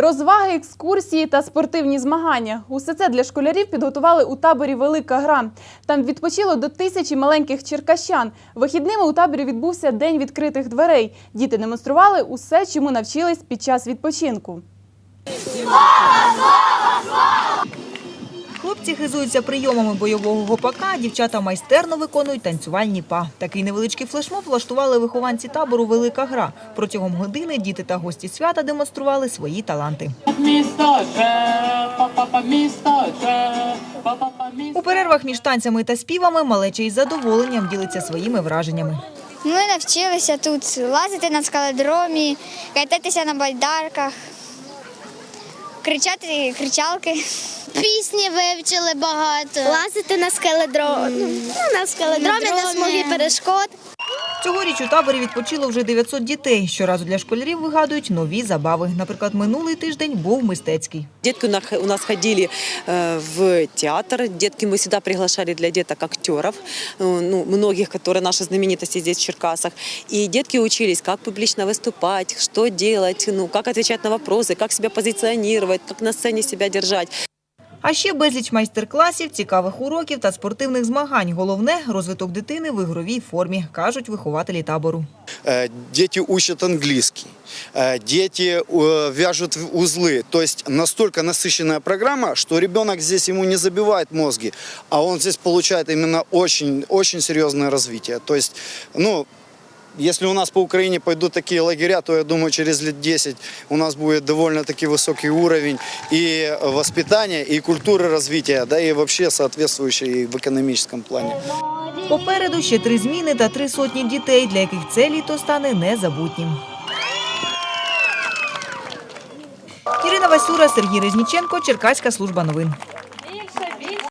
Розваги, екскурсії та спортивні змагання. Усе це для школярів підготували у таборі Велика гра. Там відпочило до тисячі маленьких черкащан. Вихідними у таборі відбувся день відкритих дверей. Діти демонстрували усе, чому навчились під час відпочинку. Хлопці хизуються прийомами бойового гопака, дівчата майстерно виконують танцювальні па. Такий невеличкий флешмоб влаштували вихованці табору Велика гра. Протягом години діти та гості свята демонстрували свої таланти. У перервах між танцями та співами малеча із задоволенням ділиться своїми враженнями. Ми навчилися тут лазити на скалодромі, кататися на байдарках, кричати кричалки. Пісні вивчили багато. Лазити на скеледромі, ну, на скеледромі, на смуги перешкод. Цьогоріч у таборі відпочило вже 900 дітей. Щоразу для школярів вигадують нові забави. Наприклад, минулий тиждень був мистецький. Детки у нас- у нас ходили э, в театр. Детки мы сюда приглашали для деток актеров, э, ну, многих, которые наши знаменитости здесь в Черкасах. И детки учились, как публично выступать, что делать, ну, как отвечать на вопросы, как себя позиционировать, как на сцене себя держать. А ще безліч майстер-класів, цікавих уроків та спортивних змагань. Головне – розвиток дитини в ігровій формі, кажуть вихователі табору. Э, дети учат английский, э, дети э, вяжут в узлы. То есть настолько насыщенная программа, что ребенок здесь ему не забивает мозги, а он здесь получает именно очень, очень серьезное развитие. То есть, ну, если у нас по Украине пойдут такие лагеря, то я думаю, через лет 10 у нас будет довольно-таки высокий уровень и воспитания, и культуры развития, да, и вообще соответствующий в экономическом плане. Попереду ще три зміни та три сотні дітей, для яких це літо стане незабутнім. Ірина Васюра, Сергій Резніченко, Черкаська служба новин.